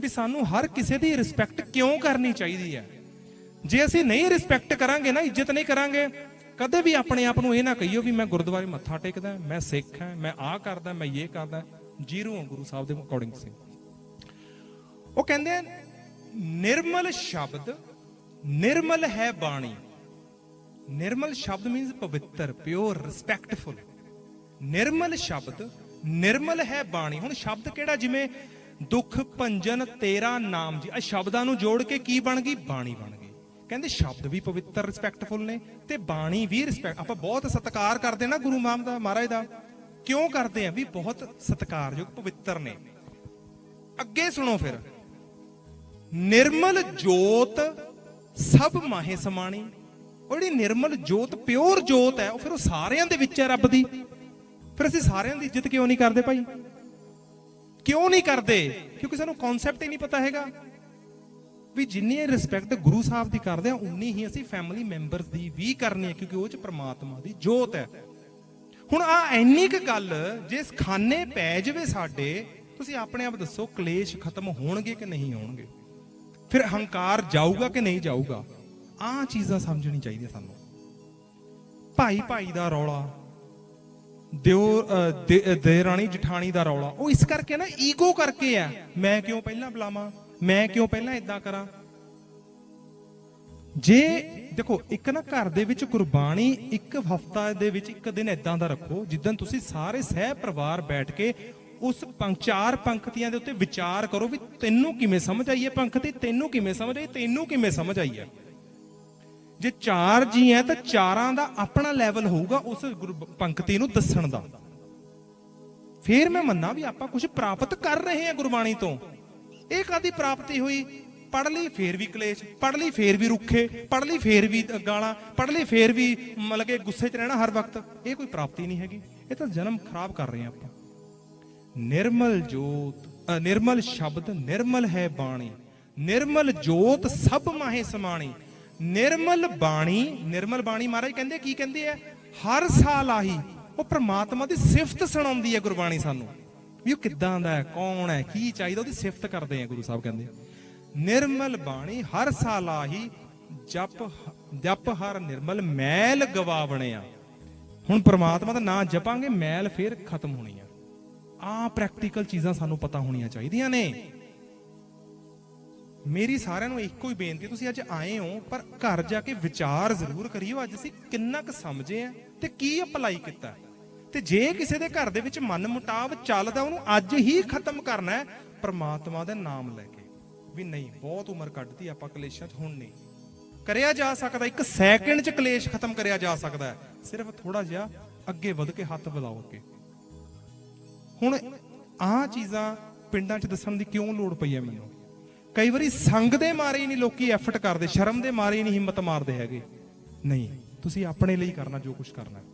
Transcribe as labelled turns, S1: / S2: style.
S1: ਵੀ ਸਾਨੂੰ ਹਰ ਕਿਸੇ ਦੀ ਰਿਸਪੈਕਟ ਕਿਉਂ ਕਰਨੀ ਚਾਹੀਦੀ ਹੈ? ਜੇ ਅਸੀਂ ਨਹੀਂ ਰਿਸਪੈਕਟ ਕਰਾਂਗੇ ਨਾ, ਇੱਜ਼ਤ ਨਹੀਂ ਕਰਾਂਗੇ, ਕਦੇ ਵੀ ਆਪਣੇ ਆਪ ਨੂੰ ਇਹ ਨਾ ਕਹੀਓ ਵੀ ਮੈਂ ਗੁਰਦੁਆਰੇ ਮੱਥਾ ਟੇਕਦਾ, ਮੈਂ ਸਿੱਖ ਹਾਂ, ਮੈਂ ਆਹ ਕਰਦਾ, ਮੈਂ ਇਹ ਕਰਦਾ, ਜੀਰੋ ਹਾਂ ਗੁਰੂ ਸਾਹਿਬ ਦੇ ਅਕੋਰਡਿੰਗ ਸੇ ਉਹ ਕਹਿੰਦੇ ਆ, ਨਿਰਮਲ ਸ਼ਬਦ, ਨਿਰਮਲ ਹੈ ਬਾਣੀ। ਨਿਰਮਲ ਸ਼ਬਦ ਮੀਨਸ ਪਵਿੱਤਰ ਪਿਓਰ ਰਿਸਪੈਕਟਫੁਲ ਨਿਰਮਲ ਸ਼ਬਦ, ਨਿਰਮਲ ਹੈ ਬਾਣੀ। ਹੁਣ ਸ਼ਬਦ ਕਿਹੜਾ? ਜਿਵੇਂ ਦੁੱਖ ਭੰਜਨ ਤੇਰਾ ਨਾਮ ਜੀ। ਆ ਸ਼ਬਦਾਂ ਨੂੰ ਜੋੜ ਕੇ ਕੀ ਬਣ ਗਈ? ਬਾਣੀ ਬਣ ਗਈ। ਕਹਿੰਦੇ ਸ਼ਬਦ ਵੀ ਪਵਿੱਤਰ ਰਿਸਪੈਕਟਫੁਲ ਨੇ ਤੇ ਬਾਣੀ ਵੀ ਰਿਸਪੈਕਟ ਆਪਾਂ ਬਹੁਤ ਸਤਿਕਾਰ ਕਰਦੇ ਨਾ ਗੁਰੂ ਮਾਮ ਦਾ, ਮਹਾਰਾਜ ਦਾ। ਕਿਉਂ ਕਰਦੇ ਆ? ਵੀ ਬਹੁਤ ਸਤਿਕਾਰਯੋਗ, ਪਵਿੱਤਰ ਨੇ। ਅੱਗੇ ਸੁਣੋ ਫਿਰ। ਨਿਰਮਲ ਜੋਤ ਸਭ ਮਾਹੇ ਸਮਾਣੀ। ਉਹ ਜਿਹੜੀ ਨਿਰਮਲ ਜੋਤ ਪਿਓਰ ਜੋਤ ਹੈ, ਉਹ ਫਿਰ ਉਹ ਸਾਰਿਆਂ ਦੇ ਵਿੱਚ ਹੈ ਰੱਬ ਦੀ। ਫਿਰ ਅਸੀਂ ਸਾਰਿਆਂ ਦੀ ਇੱਜ਼ਤ ਕਿਉਂ ਨਹੀਂ ਕਰਦੇ ਭਾਈ? ਕਿਉਂ ਨਹੀਂ ਕਰਦੇ? ਕਿਉਂਕਿ ਸਾਨੂੰ ਕਨਸੈਪਟ ਹੀ ਨਹੀਂ ਪਤਾ ਹੈਗਾ। ਵੀ ਜਿੰਨੀ ਰਿਸਪੈਕਟ ਗੁਰੂ ਸਾਹਿਬ ਦੀ ਕਰਦੇ ਆ, ਉਨੀ ਹੀ ਅਸੀਂ ਫੈਮਿਲੀ ਮੈਂਬਰਸ ਦੀ ਵੀ ਕਰਨੀ ਹੈ, ਕਿਉਂਕਿ ਉਹ ਚ ਪ੍ਰਮਾਤਮਾ ਦੀ ਜੋਤ ਹੈ। ਹੁਣ ਆ ਇੰਨੀ ਕੁ ਗੱਲ, ਜੇ ਖਾਨੇ ਪੈ ਜਾਵੇ ਸਾਡੇ, ਤੁਸੀਂ ਆਪਣੇ ਆਪ ਦੱਸੋ, ਕਲੇਸ਼ ਖਤਮ ਹੋਣਗੇ ਕਿ ਨਹੀਂ ਹੋਣਗੇ? ਫਿਰ ਹੰਕਾਰ ਜਾਊਗਾ ਕਿ ਨਹੀਂ ਜਾਊਗਾ? ਆਹ ਚੀਜ਼ਾਂ ਸਮਝਣੀ ਚਾਹੀਦੀਆਂ ਸਾਨੂੰ। ਭਾਈ ਭਾਈ ਦਾ ਰੌਲਾ ਦਿਓ ਅਹ, ਦੇ- ਰਾਣੀ ਜਠਾਣੀ ਦਾ ਰੌਲਾ। ਉਹ ਇਸ ਕਰਕੇ ਨਾ ਈਗੋ ਕਰਕੇ ਆ। ਮੈਂ ਕਿਉਂ ਪਹਿਲਾਂ ਬੁਲਾਵਾਂ? ਮੈਂ ਕਿਉਂ ਪਹਿਲਾਂ ਇਦਾਂ ਕਰਾਂ? ਜੇ ਦੇਖੋ ਇੱਕ ਨਾ ਘਰ ਦੇ ਵਿੱਚ ਕੁਰਬਾਨੀ ਇੱਕ ਹਫਤਾ ਦੇ ਵਿੱਚ ਇੱਕ ਦਿਨ ਇਦਾਂ ਦਾ ਰੱਖੋ ਜਿੱਦਨ ਤੁਸੀਂ ਸਾਰੇ ਸਹਿ ਪਰਿਵਾਰ ਬੈਠ ਕੇ ਉਸ ਪੰਚਾਰ ਪੰਕਤੀਆਂ ਦੇ ਉੱਤੇ ਵਿਚਾਰ ਕਰੋ ਵੀ ਤੈਨੂੰ ਕਿਵੇਂ ਸਮਝ ਆਈ ਹੈ ਪੰਕਤੀ? ਤੈਨੂੰ ਕਿਵੇਂ ਸਮਝ ਆਈ? ਤੈਨੂੰ ਕਿਵੇਂ ਸਮਝ ਆਈ ਹੈ? ਜੇ ਚਾਰ ਜੀ ਹੈ ਤਾਂ ਚਾਰਾਂ ਦਾ ਆਪਣਾ ਲੈਵਲ ਹੋਊਗਾ ਉਸ ਗੁਰੂ- ਪੰਕਤੀ ਨੂੰ ਦੱਸਣ ਦਾ। ਫੇਰ ਮੈਂ ਮੰਨਾਂ ਵੀ ਆਪਾਂ ਕੁਝ ਪ੍ਰਾਪਤ ਕਰ ਰਹੇ ਹਾਂ ਗੁਰਬਾਣੀ ਤੋਂ। ਇਹ ਕਾਦੀ ਪ੍ਰਾਪਤੀ ਹੋਈ? ਪੜ ਲਈ ਫੇਰ ਵੀ ਕਲੇਸ਼ ਪੜ ਲਈ ਫੇਰ ਵੀ ਰੁੱਖੇ ਪੜ ਲਈ ਫੇਰ ਵੀ ਗਾਲਾਂ ਪੜ ਲਈ ਫੇਰ ਵੀ ਮਤਲਬ ਕਿ ਗੁੱਸੇ 'ਚ ਰਹਿਣਾ ਹਰ ਵਕਤ। ਇਹ ਕੋਈ ਪ੍ਰਾਪਤੀ ਨਹੀਂ ਹੈਗੀ। ਇਹ ਤਾਂ ਜਨਮ ਖਰਾਬ ਕਰ ਰਹੇ ਹਾਂ ਆਪਾਂ। ਨਿਰਮਲ ਜੋਤ ਅ, ਨਿਰਮਲ ਸ਼ਬਦ ਨਿਰਮਲ ਹੈ ਬਾਣੀ। ਨਿਰਮਲ ਜੋਤ ਸਭ ਮਾਹੇ ਸਮਾਣੀ। ਨਿਰਮਲ ਬਾਣੀ ਨਿਰਮਲ ਬਾਣੀ ਮਹਾਰਾਜ ਕਹਿੰਦੇ, ਕੀ ਕਹਿੰਦੇ ਆ? ਹਰ ਸਾਲ ਆਹੀ, ਉਹ ਪ੍ਰਮਾਤਮਾ ਦੀ ਸਿਫਤ ਸੁਣਾਉਂਦੀ ਹੈ ਗੁਰਬਾਣੀ ਸਾਨੂੰ। ਵੀ ਉਹ ਕਿੱਦਾਂ ਦਾ ਹੈ, ਕੌਣ ਹੈ, ਕੀ ਚਾਹੀਦਾ, ਉਹਦੀ ਸਿਫਤ ਕਰਦੇ ਆ ਗੁਰੂ ਸਾਹਿਬ ਕਹਿੰਦੇ। ਨਿਰਮਲ ਬਾਣੀ, ਹਰ ਸਾਲ ਆਹੀ, ਜਪ ਜਪ ਹਰ ਨਿਰਮਲ, ਮੈਲ ਗਵਾਵਣਿਆ ਹੁਣ ਪ੍ਰਮਾਤਮਾ ਦਾ ਨਾਮ ਜਪਾਂਗੇ, ਮੈਲ ਫੇਰ ਖਤਮ ਹੋਣੀ ਆ। ਆ ਪ੍ਰੈਕਟੀਕਲ ਚੀਜ਼ਾਂ ਸਾਨੂੰ ਪਤਾ ਹੋਣੀਆਂ ਚਾਹੀਦੀਆਂ ਨੇ। ਮੇਰੀ ਸਾਰਿਆਂ ਨੂੰ ਇੱਕੋ ਹੀ ਬੇਨਤੀ ਤੁਸੀਂ ਅੱਜ ਆਏ ਹੋ, ਪਰ ਘਰ ਜਾ ਕੇ ਵਿਚਾਰ ਜ਼ਰੂਰ ਕਰਿਓ, ਅੱਜ ਅਸੀਂ ਕਿੰਨਾ ਕੁ ਸਮਝੇ ਆ ਤੇ ਕੀ ਅਪਲਾਈ ਕੀਤਾ ਤੇ ਜੇ ਕਿਸੇ ਦੇ ਘਰ ਦੇ ਵਿੱਚ ਮਨ ਮੁਟਾਵ ਚੱਲਦਾ, ਉਹਨੂੰ ਅੱਜ ਹੀ ਖਤਮ ਕਰਨਾ ਹੈ, ਪ੍ਰਮਾਤਮਾ ਦਾ ਨਾਮ ਲੈ ਕੇ। ਵੀ ਨਹੀਂ, ਬਹੁਤ ਉਮਰ ਕੱਢਤੀ ਆਪਾਂ ਕਲੇਸ਼ਾਂ 'ਚ, ਹੁਣ ਨਹੀਂ। ਕਰਿਆ ਜਾ ਸਕਦਾ, ਇੱਕ ਸੈਕਿੰਡ 'ਚ ਕਲੇਸ਼ ਖਤਮ ਕਰਿਆ ਜਾ ਸਕਦਾ ਸਿਰਫ ਥੋੜਾ ਜਿਹਾ ਅੱਗੇ ਵਧ ਕੇ ਹੱਥ ਵਧਾਓ ਅੱਗੇ। ਹੁਣ ਆਹ ਚੀਜ਼ਾਂ ਪਿੰਡਾਂ 'ਚ ਦੱਸਣ ਦੀ ਕਿਉਂ ਲੋੜ ਪਈ ਹੈ ਮੈਨੂੰ? ਕਈ ਵਾਰੀ ਸੰਗ ਦੇ ਮਾਰੇ ਹੀ ਨਹੀਂ ਲੋਕੀ ਐਫਰਟ ਕਰਦੇ, ਸ਼ਰਮ ਦੇ ਮਾਰੇ ਹੀ ਨਹੀਂ, ਹਿੰਮਤ ਮਾਰਦੇ ਹੈਗੇ ਨਹੀਂ, ਤੁਸੀਂ ਆਪਣੇ ਲਈ ਕਰਨਾ ਜੋ ਕੁਝ ਕਰਨਾ ਹੈ।